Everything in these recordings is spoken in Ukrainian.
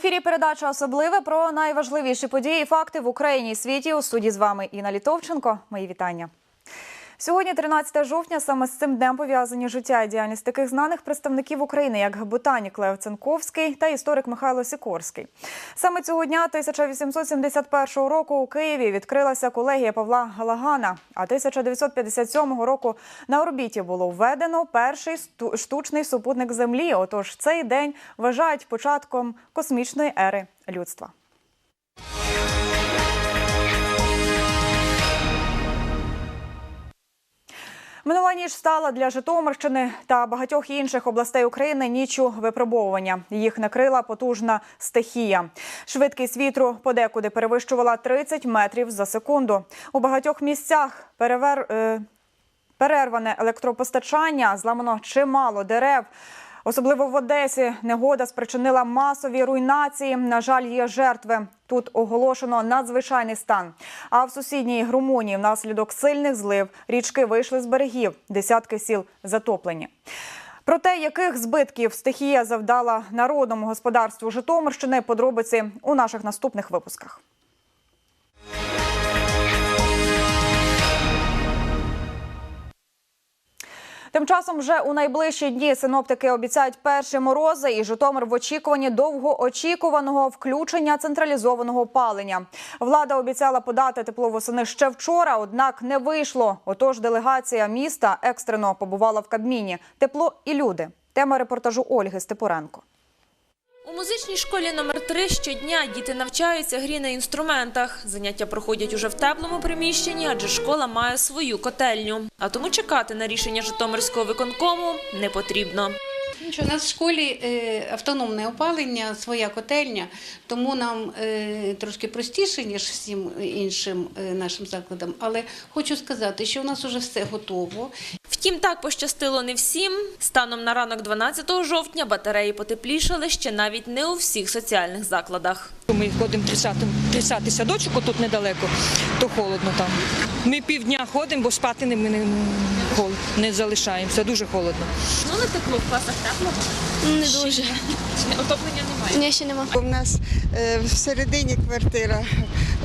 Ефірі передача особливе про найважливіші події і факти в Україні і світі. У суді з вами Інна Літовченко. Мої вітання. Сьогодні, 13 жовтня, саме з цим днем пов'язані життя і діяльність таких знаних представників України, як ботанік Лев Ценковський та історик Михайло Сікорський. Саме цього дня 1871 року у Києві відкрилася колегія Павла Галагана. А 1957 року на орбіті було введено перший штучний супутник Землі. Отож, цей день вважають початком космічної ери людства. Минула ніч стала для Житомирщини та багатьох інших областей України нічю випробовування. Їх накрила потужна стихія. Швидкість вітру подекуди перевищувала 30 метрів за секунду. У багатьох місцях перевер... е, перерване електропостачання, зламано чимало дерев. Особливо в Одесі негода спричинила масові руйнації. На жаль, є жертви. Тут оголошено надзвичайний стан. А в сусідній Румунії внаслідок сильних злив річки вийшли з берегів. Десятки сіл затоплені. Про те, яких збитків стихія завдала народному господарству Житомирщини, подробиці у наших наступних випусках. Тим часом вже у найближчі дні синоптики обіцяють перші морози, і Житомир в очікуванні довгоочікуваного включення централізованого опалення. Влада обіцяла подати тепло восени ще вчора, однак не вийшло. Отож, делегація міста екстрено побувала в Кабміні. Тепло і люди. Тема репортажу Ольги Степуренко. У музичній школі номер 3 щодня діти навчаються грі на інструментах. Заняття проходять уже в теплому приміщенні, адже школа має свою котельню. А тому чекати на рішення Житомирського виконкому не потрібно. Нічого, у нас в школі е, автономне опалення, своя котельня, тому нам е, трошки простіше, ніж всім іншим е, нашим закладам. Але хочу сказати, що у нас вже все готово. Втім, так пощастило не всім. Станом на ранок 12 жовтня батареї потеплішали ще навіть не у всіх соціальних закладах. Ми ходимо 30 30 садочок, тут недалеко, то холодно там. Ми півдня ходимо, бо спати не, ми не, не залишаємося, дуже холодно. Ну, не тепло в класах тепло. Не дуже. Отоплення немає. Ні, ще нема. У нас е, всередині квартира,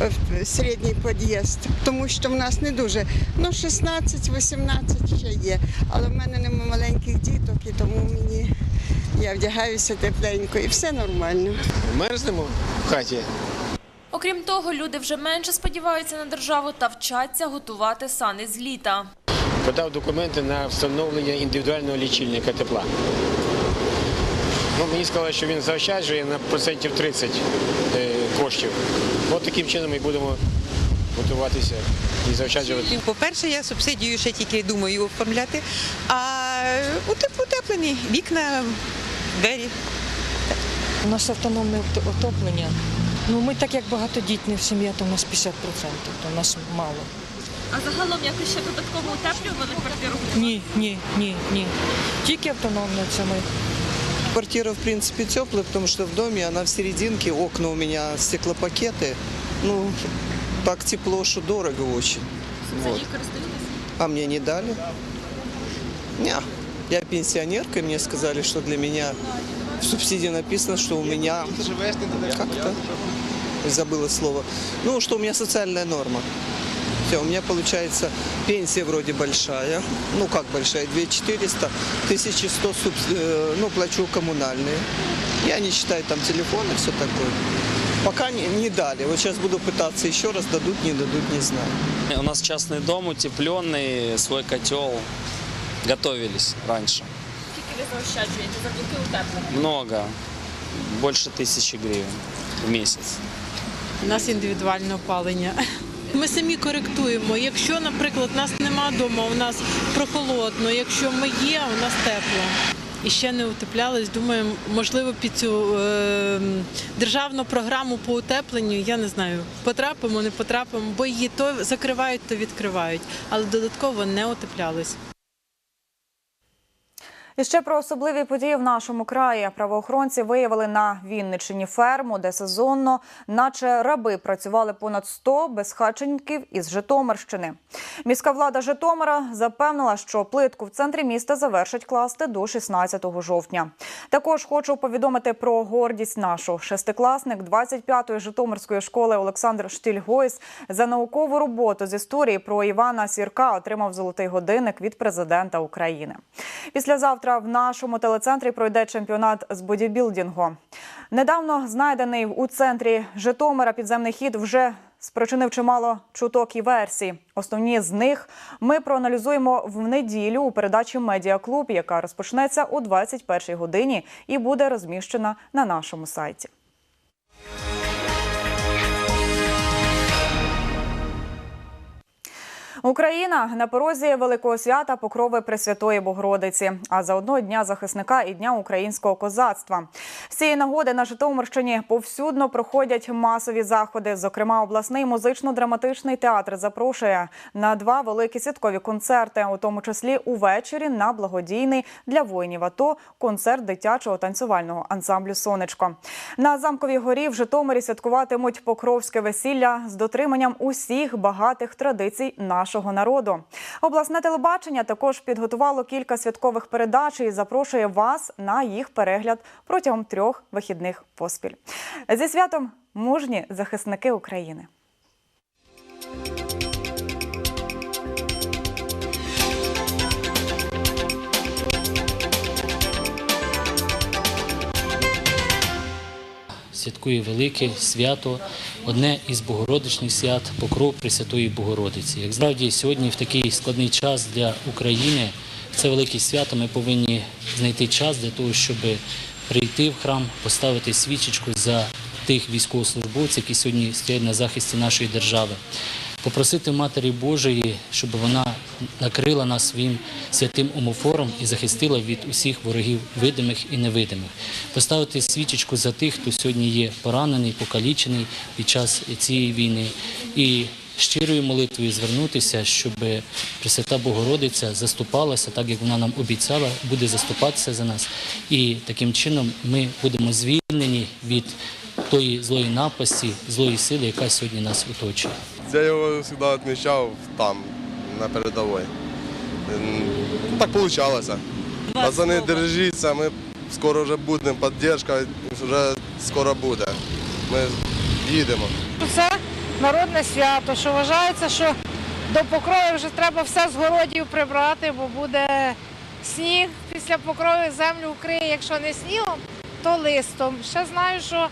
е, в- середній під'їзд, тому що в нас не дуже. Ну, 16-18 ще є. Але в мене нема маленьких діток, і тому мені я вдягаюся тепленько і все нормально. Мерзнемо в хаті. Окрім того, люди вже менше сподіваються на державу та вчаться готувати сани з літа. Подав документи на встановлення індивідуального лічильника тепла. Ну, мені сказали, що він заощаджує на процентів 30 е, коштів. От таким чином ми будемо готуватися і заощаджувати. По-перше, я субсидію ще тільки думаю оформляти, а утеплені вікна, двері. У нас автономне отоплення. Ну, ми так як багатодітна сім'я, то у нас 50%, то у нас мало. А загалом якось ще додатково утеплювали квартиру? Ні, ні, ні, ні. Тільки автономне це ми. Квартира, в принципе, теплая, потому что в доме она в серединке, окна у меня стеклопакеты. Ну, так тепло, что дорого очень. Вот. А мне не дали? Не. Я пенсионерка, и мне сказали, что для меня в субсидии написано, что у меня как-то забыла слово. Ну, что у меня социальная норма. Все, у меня получается пенсия вроде большая, ну как большая, 2400, 1100 субс- э, ну, плачу коммунальные. Я не считаю там телефон и все такое. Пока не, не дали. Вот сейчас буду пытаться еще раз, дадут, не дадут, не знаю. У нас частный дом, утепленный, свой котел. Готовились раньше. Скільки ви заощаджуєте завдяки утепленню? Много. Больше тысячи гривен в месяц. У нас індивідуальне опалення. Ми самі коректуємо. Якщо, наприклад, нас нема вдома, у нас прохолодно. Якщо ми є, у нас тепло. І ще не утеплялись. Думаю, можливо, під цю е, державну програму по утепленню, я не знаю, потрапимо, не потрапимо, бо її то закривають, то відкривають, але додатково не утеплялись. І ще про особливі події в нашому краї. Правоохоронці виявили на Вінниччині ферму, де сезонно, наче раби, працювали понад 100 безхатченків із Житомирщини. Міська влада Житомира запевнила, що плитку в центрі міста завершать класти до 16 жовтня. Також хочу повідомити про гордість нашу. Шестикласник 25-ї Житомирської школи Олександр Штільгойс за наукову роботу з історії про Івана Сірка отримав золотий годинник від президента України. Післязавтра в нашому телецентрі пройде чемпіонат з бодібілдингу. Недавно знайдений у центрі Житомира підземний хід вже спричинив чимало чуток і версій. Основні з них ми проаналізуємо в неділю у передачі Медіаклуб, яка розпочнеться о 21 годині і буде розміщена на нашому сайті. Україна на порозі великого свята Покрови Пресвятої Богородиці, а заодно дня захисника і дня українського козацтва. З цієї нагоди на Житомирщині повсюдно проходять масові заходи. Зокрема, обласний музично-драматичний театр запрошує на два великі святкові концерти, у тому числі увечері на благодійний для воїнів АТО концерт дитячого танцювального ансамблю Сонечко. На замковій горі в Житомирі святкуватимуть покровське весілля з дотриманням усіх багатих традицій нашого народу. Обласне телебачення також підготувало кілька святкових передач і запрошує вас на їх перегляд протягом трьох вихідних поспіль. Зі святом мужні захисники України. святкує велике свято, одне із богородичних свят Покров Пресвятої Богородиці. Як справді сьогодні, в такий складний час для України, це велике свято ми повинні знайти час для того, щоб прийти в храм, поставити свічечку за тих військовослужбовців, які сьогодні стоять на захисті нашої держави. Попросити Матері Божої, щоб вона накрила нас своїм святим омофором і захистила від усіх ворогів видимих і невидимих. Поставити свічечку за тих, хто сьогодні є поранений, покалічений під час цієї війни. І щирою молитвою звернутися, щоб Пресвята Богородиця заступалася, так як вона нам обіцяла, буде заступатися за нас. І таким чином ми будемо звільнені від тої злої напасті, злої сили, яка сьогодні нас оточує. Я його завжди відмічав там, на передовій. Так вийшло. Пацани, держіться, ми скоро вже будемо, підтримка вже скоро буде. Ми їдемо. Це народне свято, що вважається, що до покрою вже треба все з городів прибрати, бо буде сніг після покрою землю вкриє, якщо не снігом, то листом. Ще знаю, що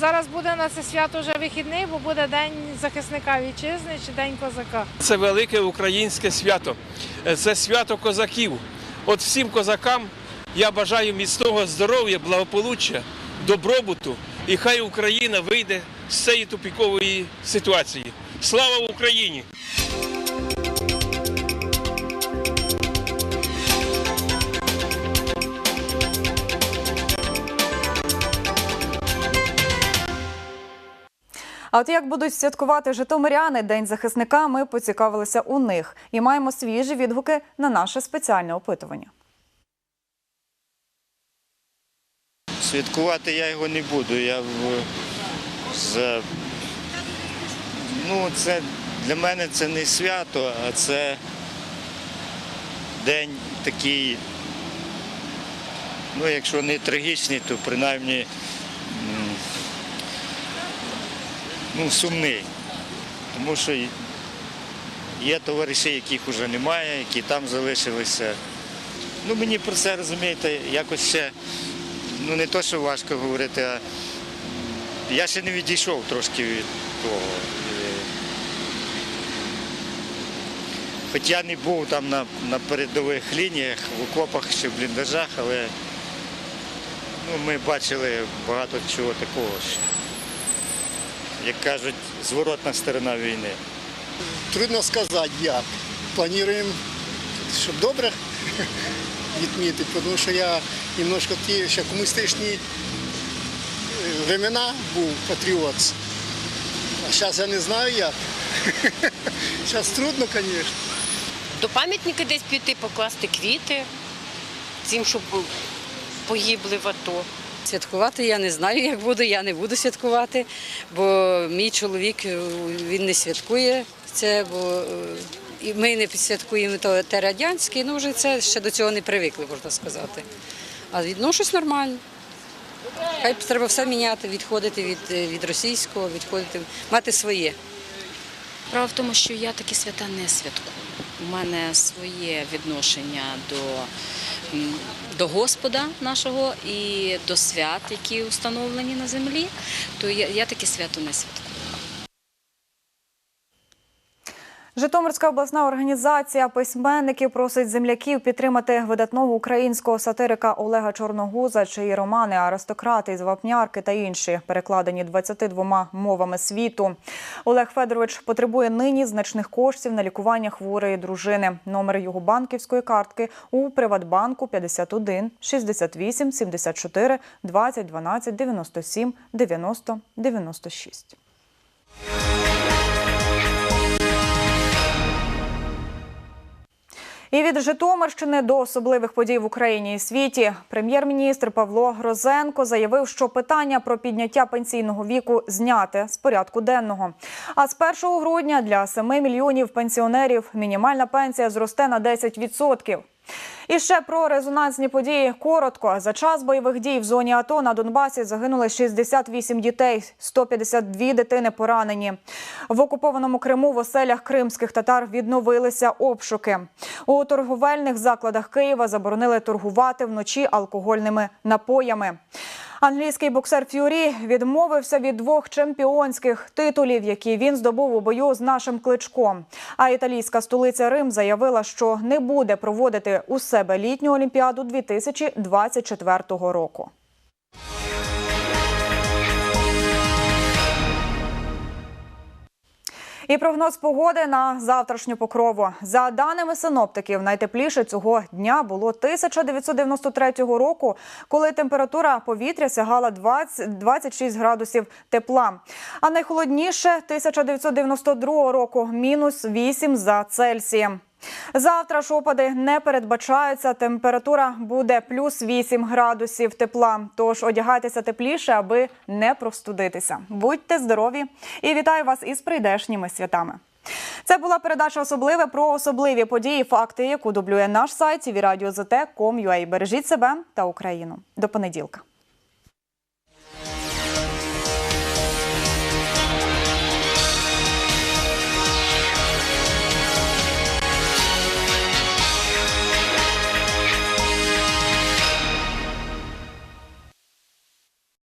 зараз буде на це свято вже вихідний, бо буде День захисника вітчизни чи День козака. Це велике українське свято. Е, Це свято козаків. От всім козакам я бажаю міцного здоров'я, благополуччя, добробуту. І хай Україна вийде з цієї тупікової ситуації. Слава Україні! А от як будуть святкувати житомиряни День захисника, ми поцікавилися у них і маємо свіжі відгуки на наше спеціальне опитування. Святкувати я його не буду. Я за, ну, це для мене це не свято, а це день такий, ну якщо не трагічний, то принаймні ну, сумний. Тому що є товариші, яких вже немає, які там залишилися. Ну мені про це розумієте, якось ще ну не то, що важко говорити, а я ще не відійшов трошки від того. Хоч я не був там на, на передових лініях, в окопах чи в бліндажах, але ну, ми бачили багато чого такого, як кажуть, зворотна сторона війни. Трудно сказати як. Плануємо, щоб добре відмітити, тому що я немножко ті ще комуністичні е, времена був патріот. А зараз я не знаю як. Зараз трудно, звісно. До пам'ятника десь піти, покласти квіти. тим, що по- погибли в АТО. Святкувати я не знаю, як буду, я не буду святкувати, бо мій чоловік е, він не святкує це, бо е, ми не підсвяткуємо те радянське, ну вже це ще до цього не привикли, можна сказати. А відношусь нормально. Хай треба все міняти, відходити від, е, від російського, відходити, мати своє. Справа в тому, що я такі свята не святкую. У мене своє відношення до, до Господа нашого і до свят, які установлені на землі, то я, я таке свято не святкую. Житомирська обласна організація письменників просить земляків підтримати видатного українського сатирика Олега Чорногуза, чиї романи Аристократи із Вапнярки та інші перекладені 22 мовами світу. Олег Федорович потребує нині значних коштів на лікування хворої дружини. Номер його банківської картки у Приватбанку 51 68 74 20 12 97 90 96. І від Житомирщини до особливих подій в Україні і світі прем'єр-міністр Павло Грозенко заявив, що питання про підняття пенсійного віку зняте з порядку денного. А з 1 грудня для 7 мільйонів пенсіонерів мінімальна пенсія зросте на 10%. І ще про резонансні події коротко. За час бойових дій в зоні АТО на Донбасі загинули 68 дітей, 152 дитини поранені. В окупованому Криму в оселях кримських татар відновилися обшуки. У торговельних закладах Києва заборонили торгувати вночі алкогольними напоями. Англійський боксер Ф'юрі відмовився від двох чемпіонських титулів, які він здобув у бою з нашим кличком. А італійська столиця Рим заявила, що не буде проводити у себе літню олімпіаду 2024 року. І прогноз погоди на завтрашню покрову. За даними синоптиків, найтепліше цього дня було 1993 року, коли температура повітря сягала 20, 26 градусів тепла. А найхолодніше 1992 року мінус 8 за Цельсієм. Завтра ж опади не передбачаються. Температура буде плюс 8 градусів тепла. Тож одягайтеся тепліше, аби не простудитися. Будьте здорові і вітаю вас із прийдешніми святами. Це була передача особливе про особливі події, факти, яку дублює наш сайт tvradio.zt.com.ua. Бережіть себе та Україну. До понеділка.